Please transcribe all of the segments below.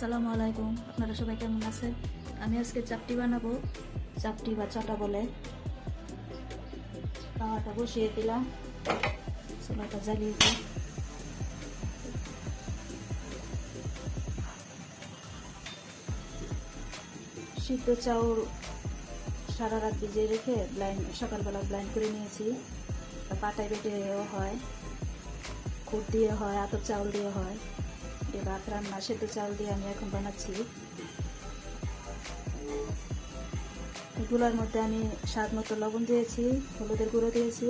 আসসালামু আলাইকুম। আপনারা সবাই কেমন আছেন? আমি আজকে চাপটি বানাবো। চাপটি বা চাটা বলে। তাওয়াটা বসিয়ে দিলাম। চুলাটা জ্বালিয়ে দিই সিদ্ধ চাউল সারা রাত ভিজিয়ে রেখে ব্লাইন্ড সকালবেলা ব্লাইন্ড করে নিয়েছি। পাটায় বেটেও হয়। খুদ দিয়ে হয় আতর চাউল দিয়ে হয়। দিয়ে ভাত রান্না সেদ্ধ চাল দিয়ে আমি এখন বানাচ্ছি। এগুলোর মধ্যে আমি স্বাদ মতো লবণ দিয়েছি, হলুদের গুঁড়ো দিয়েছি,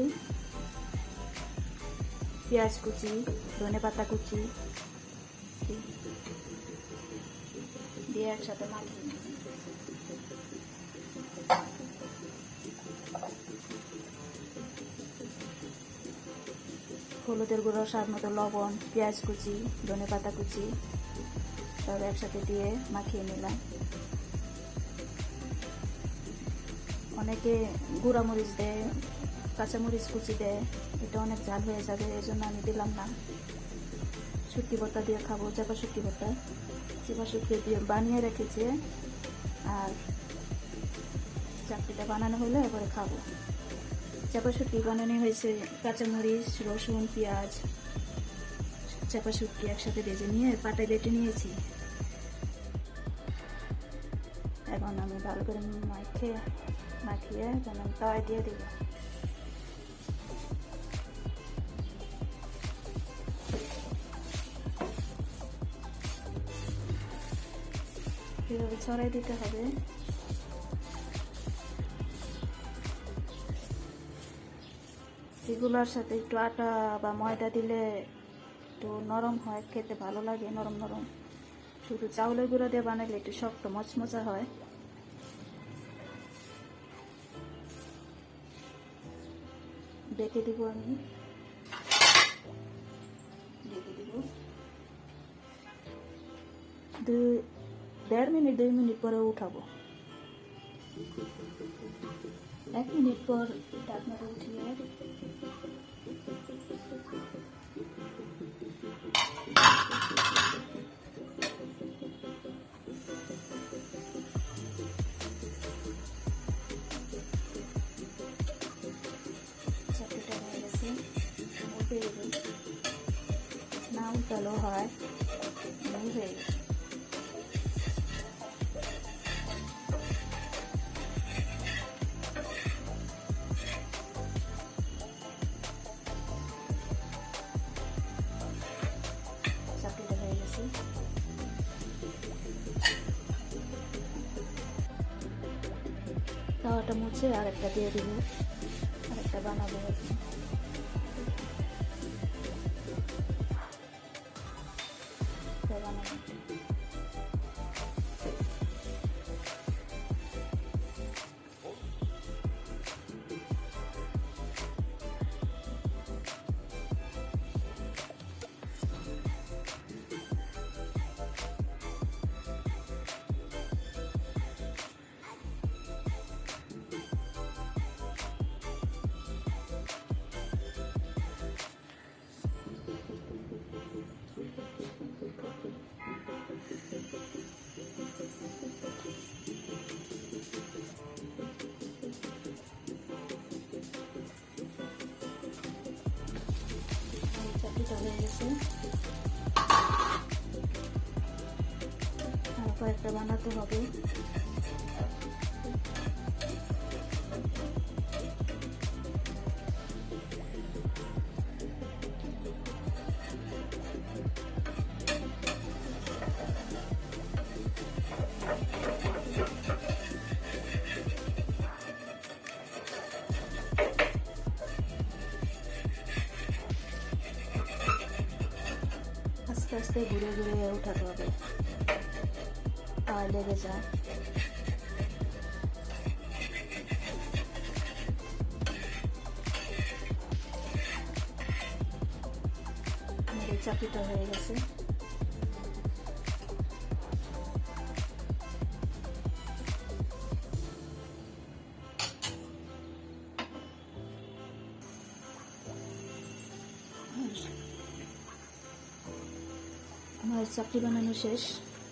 পেঁয়াজ কুচি, ধনে পাতা কুচি, দিয়ে একসাথে মাখিয়ে হলুদের গুঁড়ো, স্বাদ মতো লবণ, পেঁয়াজ কুচি, ধনে পাতা কুচি সব একসাথে দিয়ে মাখিয়ে নিলাম। অনেকে গুঁড়া মরিচ দেয়, কাঁচামরিচ কুচি দেয়, এটা অনেক ঝাল হয়ে যাবে এই জন্য আমি দিলাম না। শুটকি ভর্তা দিয়ে খাব, চাপা শুটকি ভর্তা। চাপা শুটকি দিয়ে বানিয়ে রেখেছে, আর চাকরিটা বানানো হলে এবারে খাব। চাপা শুটকি বানানো হয়েছে। কাঁচামরিচ, রসুন, পেঁয়াজ চাপা শুটকি একসাথে ভেজে নিয়ে পাটায় বেটে নিয়েছি। এখন আমি ভালো করে মাখিয়ে মাখিয়ে এখন তাওয়ায় দিয়ে দিব। এভাবে ছড়াই দিতে হবে। এগুলোর সাথে একটু আটা বা ময়দা দিলে একটু নরম হয়, খেতে ভালো লাগে নরম নরম। শুধু চাউলের গুঁড়া দিয়ে বানালে একটু শক্ত মচমচা হয়। ডেকে দিব আমি। দুই, দেড় মিনিট, দুই মিনিট পরে উঠাবো। এক মিনিট পর ঢাকনাটা উঠিয়ে চাটুটা হয়ে গেছে উঠে দেবে না উঠালেও হয় এই হয়ে গেছে তাওয়াটা মুছে আর একটা দিয়ে দিব আরেকটা বানাবো এখন। এটা বানাবো। হয়ে গেছে বানাতে হবে। আস্তে ঘুরে ঘুরে উঠাতে হবে আর লেগে যায় চাকরিটা হয়ে গেছে। আমার চাকরি বানানো শেষ,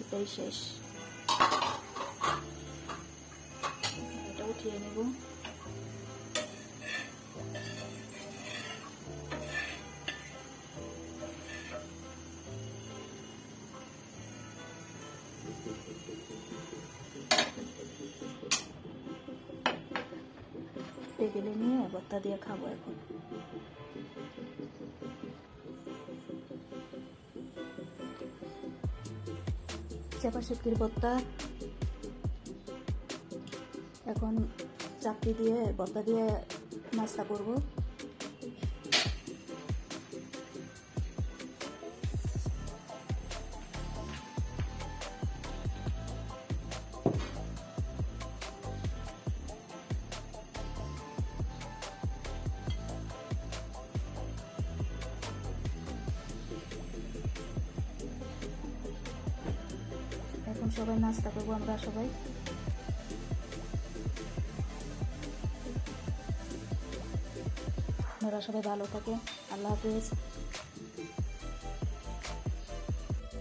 এটাই শেষ। এটা উঠিয়ে নেব। টেবিলে নিয়ে, ভর্তা দিয়ে খাব এখন। চাপা শুটকির ভর্তা এখন চাকরি দিয়ে ভর্তা দিয়ে নাস্তা করব। এখন সবাই নাস্তা করব আমরা সবাই। আপনারা সবাই ভালো থাকে আল্লাহ হাফেজ।